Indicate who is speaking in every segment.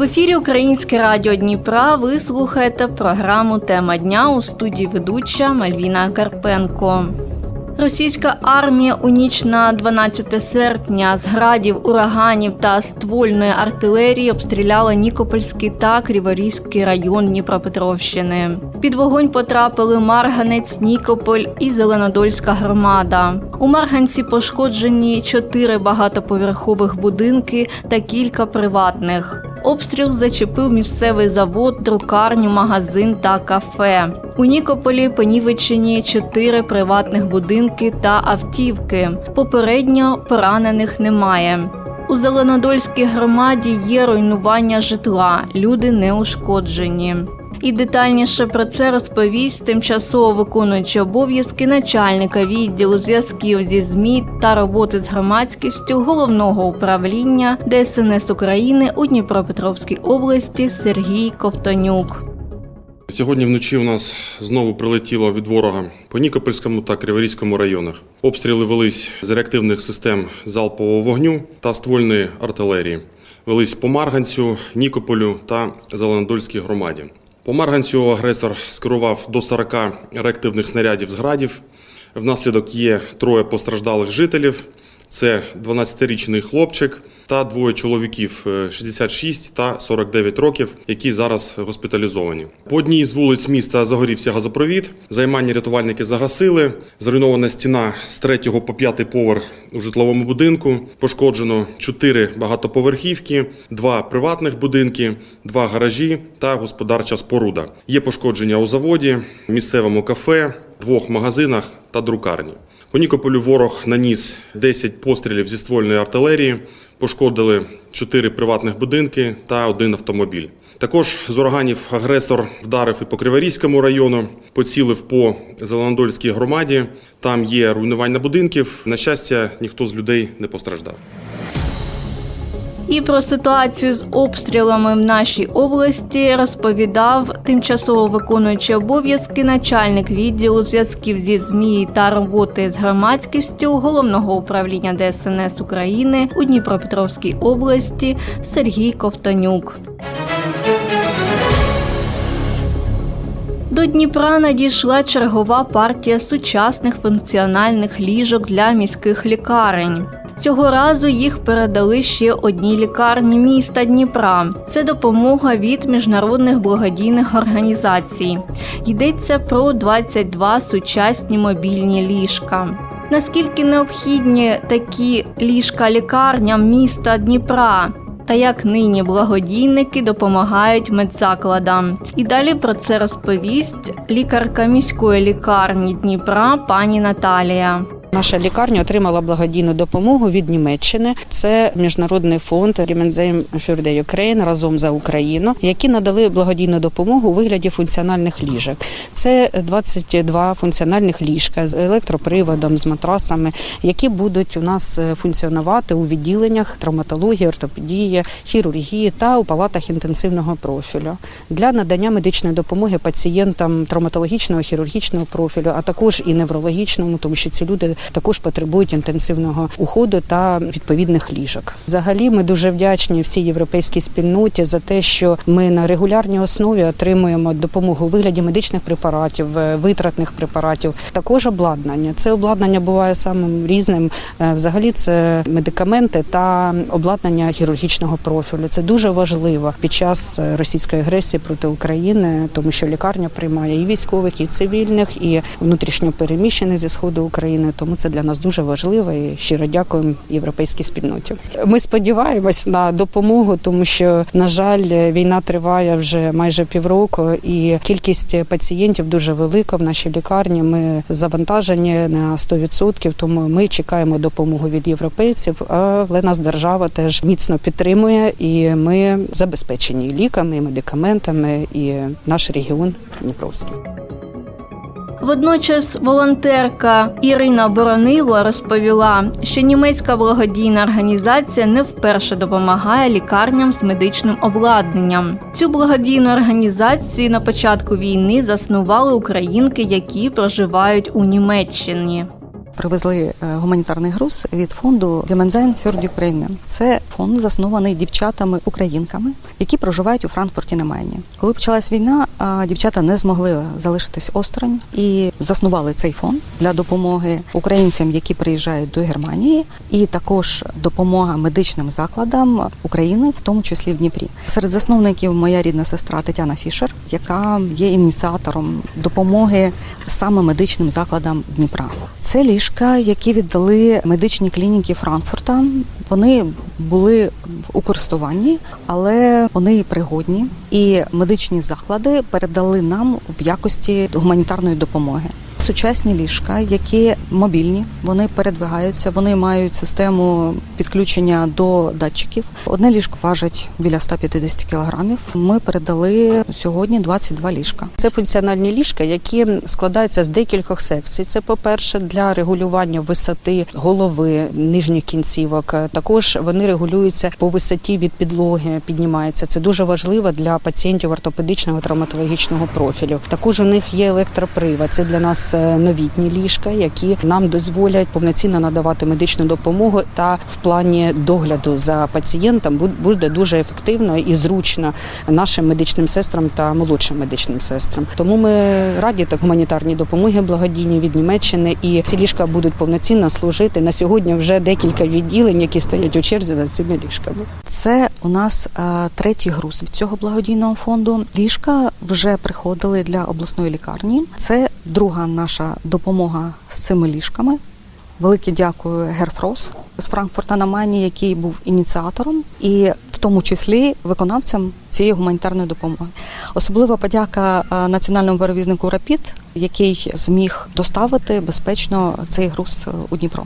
Speaker 1: В ефірі Українське радіо Дніпра. Ви слухаєте програму Тема дня у студії ведуча Мальвіна Карпенко. Російська армія у ніч на 12 серпня з градів, ураганів та ствольної артилерії обстріляла Нікопольський та Криворізький район Дніпропетровщини. Під вогонь потрапили Марганець, Нікополь і Зеленодольська громада. У Марганці пошкоджені чотири багатоповерхових будинки та кілька приватних. Обстріл зачепив місцевий завод, друкарню, магазин та кафе. У Нікополі понівечені чотири приватних будинки та автівки. Попередньо поранених немає. У Зеленодольській громаді є руйнування житла, люди не ушкоджені. І детальніше про це розповість тимчасово виконуючий обов'язки начальника відділу зв'язків зі ЗМІ та роботи з громадськістю головного управління ДСНС України у Дніпропетровській області Сергій Ковтонюк.
Speaker 2: Сьогодні вночі у нас знову прилетіло від ворога по Нікопольському та Криворізькому районах. Обстріли велись з реактивних систем залпового вогню та ствольної артилерії. Велись по Марганцю, Нікополю та Зеленодольській громаді. По Марганцю агресор скерував до 40 реактивних снарядів з градів. Внаслідок є троє постраждалих жителів. Це 12-річний хлопчик та двоє чоловіків е, 66 та 49 років, які зараз госпіталізовані. По одній з вулиць міста загорівся газопровід. Займання рятувальники загасили. Зруйнована стіна з 3 по 5 поверх у житловому будинку. Пошкоджено 4 багатоповерхівки, 2 приватних будинки, 2 гаражі та господарча споруда. Є пошкодження у заводі, місцевому кафе, двох магазинах та друкарні. По Нікополю ворог наніс 10 пострілів зі ствольної артилерії, пошкодили 4 приватних будинки та один автомобіль. Також з ураганів агресор вдарив і по Криворізькому району, поцілив по Зеленодольській громаді. Там є руйнування будинків. На щастя, ніхто з людей не постраждав.
Speaker 1: І про ситуацію з обстрілами в нашій області розповідав тимчасово виконуючий обов'язки начальник відділу зв'язків зі ЗМІ та роботи з громадськістю головного управління ДСНС України у Дніпропетровській області Сергій Ковтонюк. До Дніпра надійшла чергова партія сучасних функціональних ліжок для міських лікарень. Цього разу їх передали ще одній лікарні міста Дніпра. Це допомога від міжнародних благодійних організацій. Йдеться про 22 сучасні мобільні ліжка. Наскільки необхідні такі ліжка лікарням міста Дніпра? Та як нині благодійники допомагають медзакладам. І далі про це розповість лікарка міської лікарні Дніпра пані Наталія.
Speaker 3: Наша лікарня отримала благодійну допомогу від Німеччини. Це міжнародний фонд Riemendsheim für the разом за Україну, які надали благодійну допомогу у вигляді функціональних ліжок. Це 22 функціональних ліжка з електроприводом, з матрасами, які будуть у нас е, функціонувати у відділеннях травматології, ортопедії, хірургії та у палатах інтенсивного профілю для надання медичної допомоги пацієнтам травматологічного хірургічного профілю, а також і неврологічному, тому що ці люди також потребують інтенсивного уходу та відповідних ліжок. Взагалі, ми дуже вдячні всій європейській спільноті за те, що ми на регулярній основі отримуємо допомогу у вигляді медичних препаратів, е, витратних препаратів, також обладнання. Це обладнання буває самим різним. Е, Взагалі, це медикаменти та обладнання хірургічного профілю. Це дуже важливо під час е, російської агресії проти України, тому що лікарня приймає і військових, і цивільних, і внутрішньо переміщених зі сходу України. Тому це для нас дуже важливо і щиро дякуємо європейській спільноті. Ми сподіваємось на допомогу, тому що на жаль, війна триває вже майже півроку, і кількість пацієнтів дуже велика в нашій лікарні. Ми завантажені на 100%, тому ми чекаємо допомогу від європейців. Але нас держава теж міцно підтримує, і ми забезпечені ліками, медикаментами, і наш регіон Дніпровський.
Speaker 1: Водночас волонтерка Ірина Боронило розповіла, що німецька благодійна організація не вперше допомагає лікарням з медичним обладнанням. Цю благодійну організацію на початку війни заснували українки, які проживають у Німеччині.
Speaker 4: Привезли е, гуманітарний груз від фонду für die Ukraine. Це фонд заснований дівчатами-українками, які проживають у Франкфурті на Майні. Коли почалась війна, дівчата не змогли залишитись осторонь і заснували цей фонд для допомоги українцям, які приїжджають до Германії, і також допомога медичним закладам України, в тому числі в Дніпрі. Серед засновників моя рідна сестра Тетяна Фішер, яка є ініціатором допомоги саме медичним закладам Дніпра. Це ліжка, які віддали медичні клініки Франкфурта. Вони були у користуванні, але вони пригодні, і медичні заклади передали нам в якості гуманітарної допомоги. Сучасні ліжка, які мобільні, вони передвигаються, вони мають систему підключення до датчиків. Одне ліжко важить біля 150 кілограмів. Ми передали сьогодні 22 ліжка.
Speaker 3: Це функціональні ліжка, які складаються з декількох секцій. Це, по-перше, для регулювання висоти голови нижніх кінцівок. Також вони регулюються по висоті від підлоги, піднімаються. Це дуже важливо для пацієнтів ортопедичного травматологічного профілю. Також у них є електропривод. Це для нас новітні ліжка, які нам дозволять повноцінно надавати медичну допомогу та в плані догляду за пацієнтом бу- буде дуже ефективно і зручно нашим медичним сестрам та молодшим медичним сестрам. Тому ми раді так гуманітарній допомоги благодійні від Німеччини, і ці ліжка будуть повноцінно служити на сьогодні. Вже декілька відділень, які стоять у черзі за цими ліжками.
Speaker 4: Це у нас е, третій груз від цього благодійного фонду. Ліжка вже приходили для обласної лікарні. Це друга наша допомога з цими ліжками. Велике дякую Герфрос з Франкфурта на Майні, який був ініціатором, і в тому числі виконавцем цієї гуманітарної допомоги. Особлива подяка е, національному перевізнику Рапід, який зміг доставити безпечно цей груз е, у Дніпро.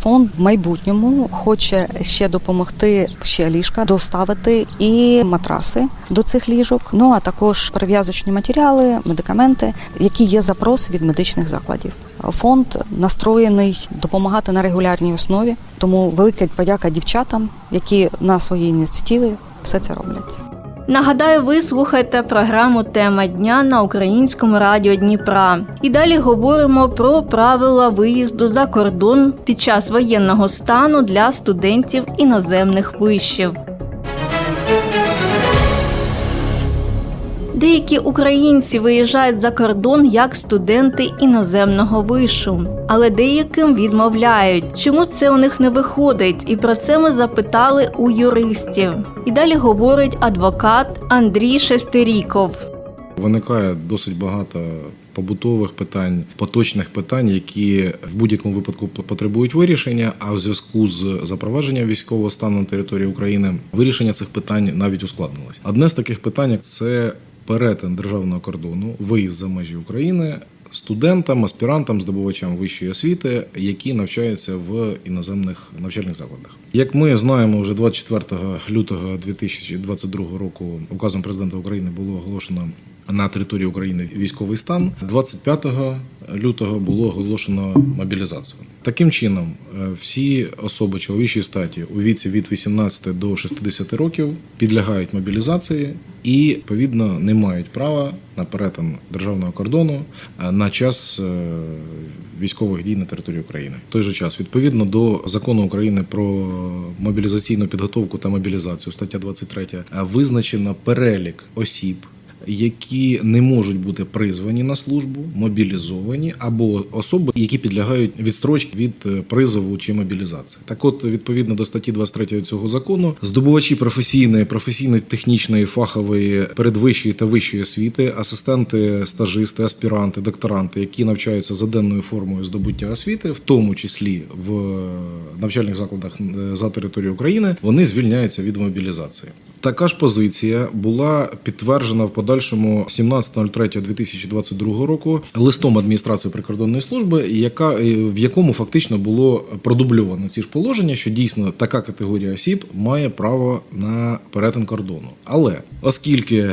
Speaker 4: Фонд в майбутньому хоче ще допомогти ще ліжка доставити і матраси до цих ліжок. Ну а також перев'язочні матеріали, медикаменти, які є запрос від медичних закладів. Фонд настроєний допомагати на регулярній основі. Тому велика подяка дівчатам, які на своїй ініціативі все це роблять.
Speaker 1: Нагадаю, ви слухаєте програму Тема дня на українському радіо Дніпра. І далі говоримо про правила виїзду за кордон під час воєнного стану для студентів іноземних вишів. Деякі українці виїжджають за кордон як студенти іноземного вишу, але деяким відмовляють. Чому це у них не виходить? І про це ми запитали у юристів. І далі говорить адвокат Андрій Шестеріков.
Speaker 5: Виникає досить багато побутових питань, поточних питань, які в будь-якому випадку потребують вирішення. А в зв'язку з запровадженням військового стану на території України вирішення цих питань навіть ускладнилось. Одне з таких питань це перетин державного кордону, виїзд за межі України. Студентам, аспірантам, здобувачам вищої освіти, які навчаються в іноземних навчальних закладах, як ми знаємо, вже 24 лютого 2022 року указом президента України було оголошено на території України військовий стан. 25 лютого було оголошено мобілізацію. Таким чином, е, всі особи чоловічої статі у віці від 18 до 60 років підлягають мобілізації і відповідно не мають права на перетин державного кордону е, на час е, військових дій на території України. В той же час, відповідно до закону України про мобілізаційну підготовку та мобілізацію, стаття 23, е, визначено перелік осіб які не можуть бути призвані на службу, мобілізовані або особи, які підлягають відстрочці від е, призову чи мобілізації. Так, от відповідно до статті 23 цього закону, здобувачі професійної, професійно-технічної, фахової, передвищої та вищої освіти, асистенти, стажисти, аспіранти, докторанти, які навчаються за денною формою здобуття освіти, в тому числі в навчальних закладах е, за територією України, вони звільняються від мобілізації. Така ж позиція була підтверджена в подальшому 17.03.2022 року листом адміністрації прикордонної служби, яка е, в якому фактично було продубльовано ці ж положення, що дійсно така категорія осіб має право на перетин кордону. Але оскільки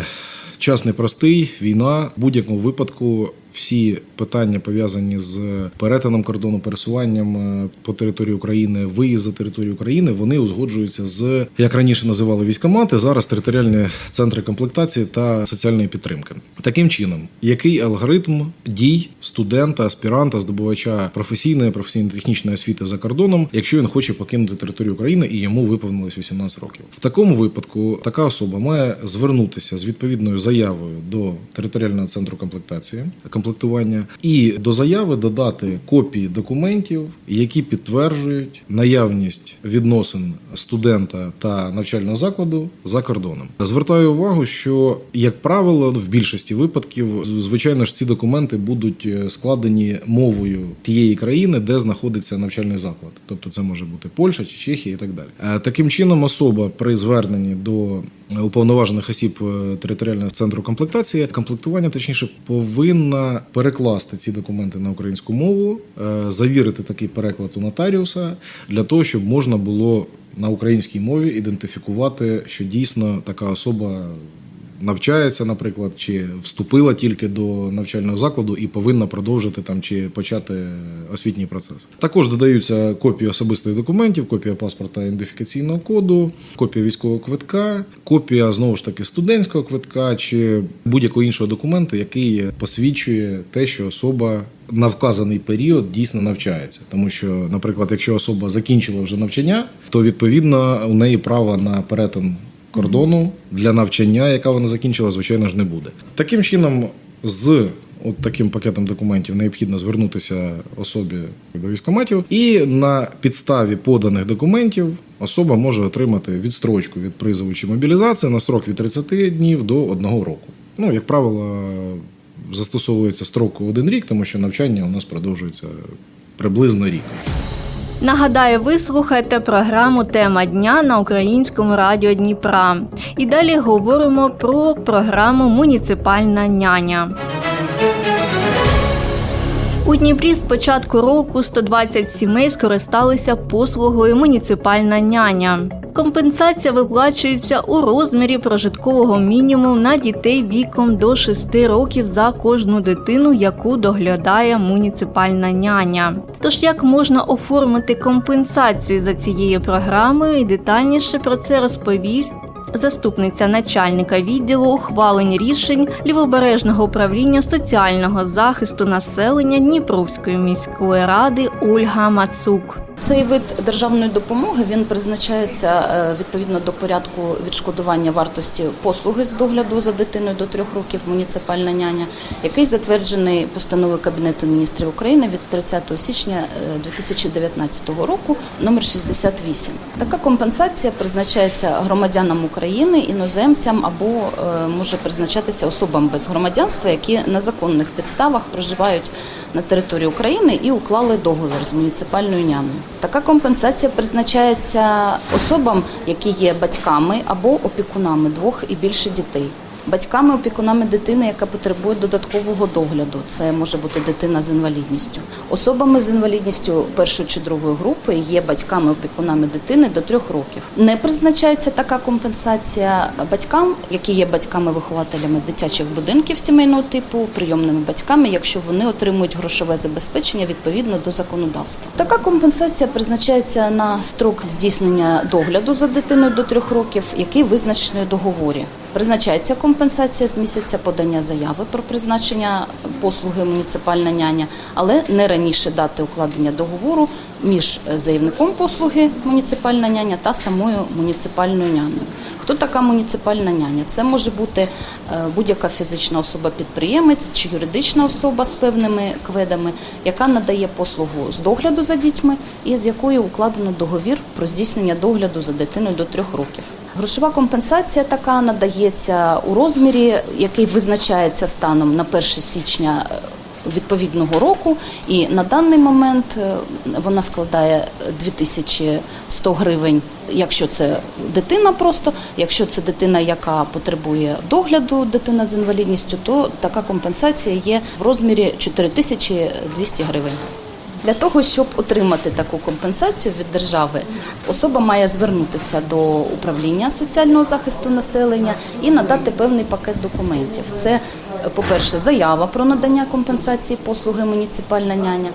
Speaker 5: час непростий, війна в будь-якому випадку всі питання пов'язані з перетином кордону, пересуванням е, по території України, виїзд за територію України, вони узгоджуються з як раніше називали військомати, зараз територіальні центри комплектації та соціальної підтримки. Таким чином, який алгоритм дій студента, аспіранта, здобувача професійної, професійно-технічної освіти за кордоном, якщо він хоче покинути територію України і йому виповнилось 18 років. В такому випадку така особа має звернутися з відповідною заявою до територіального центру комплектації комплектування і до заяви додати копії документів, які підтверджують наявність відносин студента та навчального закладу за кордоном. Звертаю увагу, що як правило, в більшості випадків, звичайно ж, ці документи будуть е, складені мовою тієї країни, де знаходиться навчальний заклад. Тобто, це може бути Польща чи Чехія і так далі. Е, Таким чином, особа при зверненні до уповноважених осіб е, територіального центру комплектації. Комплектування, точніше, повинна перекласти ці документи на українську мову, е, завірити такий переклад у нотаріуса для того, щоб можна було на українській мові ідентифікувати, що дійсно така особа навчається, наприклад, чи вступила тільки до навчального закладу і повинна продовжити там чи почати освітній процес. Також додаються копії особистих документів, копія паспорта ідентифікаційного коду, копія військового квитка, копія знову ж таки студентського квитка чи будь-якого іншого документу, який посвідчує те, що особа. На вказаний період дійсно навчається, тому що, наприклад, якщо особа закінчила вже навчання, то відповідно у неї права на перетин кордону для навчання, яка вона закінчила, звичайно ж не буде. Таким чином, з от таким пакетом документів необхідно звернутися особі до військкоматів, і на підставі поданих документів особа може отримати відстрочку від призову чи мобілізації на срок від 30 днів до 1 року. Ну, як правило, застосовується строк один рік, тому що навчання у нас продовжується приблизно рік.
Speaker 1: Нагадаю, ви слухаєте програму Тема дня на українському радіо Дніпра. І далі говоримо про програму Муніципальна няня. У Дніпрі з початку року 120 сімей скористалися послугою муніципальна няня. Компенсація виплачується у розмірі прожиткового мінімуму на дітей віком до 6 років за кожну дитину, яку доглядає муніципальна няня. Тож як можна оформити компенсацію за цією програмою і детальніше про це розповість заступниця начальника відділу ухвалень рішень Лівобережного управління соціального захисту населення Дніпровської міської ради Ольга Мацук.
Speaker 6: Цей вид державної допомоги він призначається е, відповідно до порядку відшкодування вартості послуги з догляду за дитиною до трьох років муніципальна няня, який затверджений постановою Кабінету міністрів України від 30 січня е, 2019 року, номер 68. Така компенсація призначається громадянам України, іноземцям або е, може призначатися особам без громадянства, які на законних підставах проживають на території України і уклали договір з муніципальною няною. Така компенсація призначається особам, які є батьками або опікунами двох і більше дітей. Батьками, опікунами дитини, яка потребує додаткового догляду, це може бути дитина з інвалідністю. Особами з інвалідністю першої чи другої групи є батьками, опікунами дитини до трьох років. Не призначається така компенсація батькам, які є батьками-вихователями дитячих будинків сімейного типу, прийомними батьками, якщо вони отримують грошове забезпечення відповідно до законодавства. Така компенсація призначається на строк здійснення догляду за дитиною до трьох років, який визначений у договорі. Призначається компенсація з місяця подання заяви про призначення послуги муніципальна няня, але не раніше дати укладення договору між заявником послуги муніципальна няня та самою муніципальною нянею. Хто така муніципальна няня? Це може бути е, будь-яка фізична особа-підприємець чи юридична особа з певними кведами, яка надає послугу з догляду за дітьми і з якою укладено договір про здійснення догляду за дитиною до трьох років. Грошова компенсація така надається у розмірі, який визначається станом на 1 січня е, відповідного року, і на даний момент е, вона складає 2100 гривень, якщо це дитина просто, якщо це дитина, яка потребує догляду, дитина з інвалідністю, то така компенсація є в розмірі 4200 гривень. Для того, щоб отримати таку компенсацію від держави, особа має звернутися до управління соціального захисту населення і надати певний пакет документів. Це, по-перше, заява про надання компенсації послуги муніципальна няня,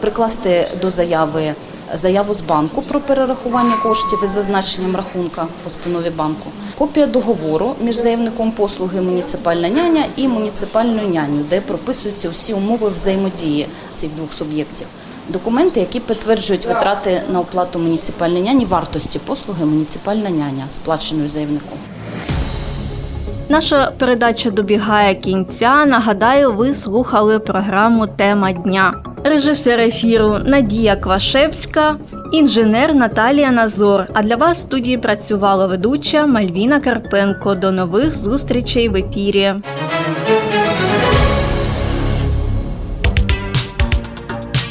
Speaker 6: прикласти до заяви заяву з банку про перерахування коштів із зазначенням рахунка в установі банку, копія договору між заявником послуги муніципальна няня і муніципальною няню, де прописуються усі умови взаємодії цих двох суб'єктів. Документи, які підтверджують витрати на оплату муніципальної няні, вартості послуги муніципальна няня, сплаченою заявником.
Speaker 1: Наша передача добігає кінця. Нагадаю, ви слухали програму Тема дня. Режисер ефіру Надія Квашевська, інженер Наталія Назор. А для вас в студії працювала ведуча Мальвіна Карпенко. До нових зустрічей в ефірі.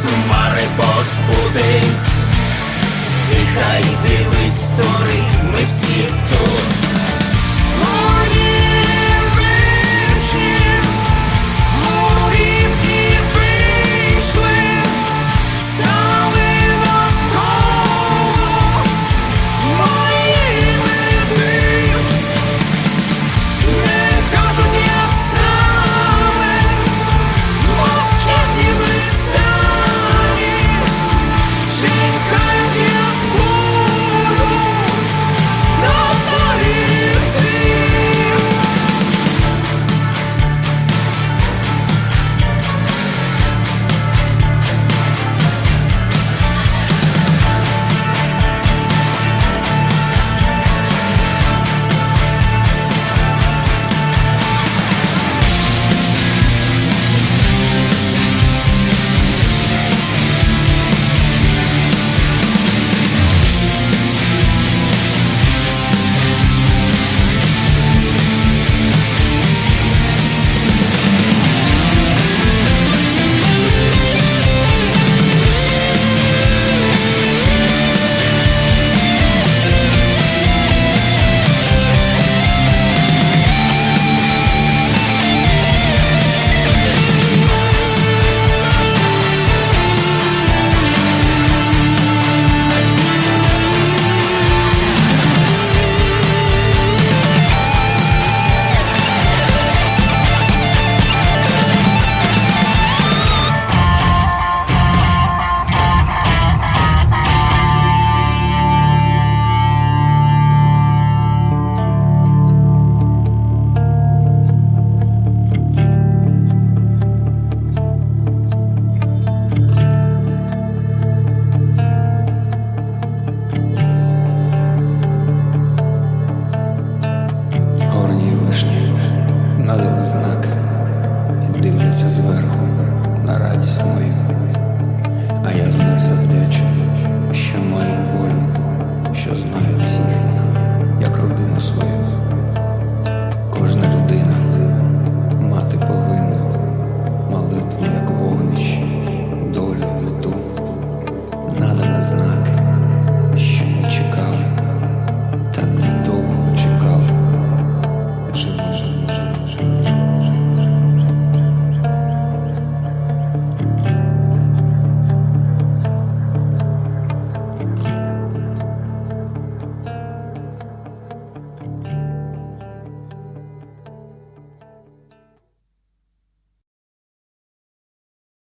Speaker 7: Цей час у мари позбутись, і хай дивись тори, ми всі тут.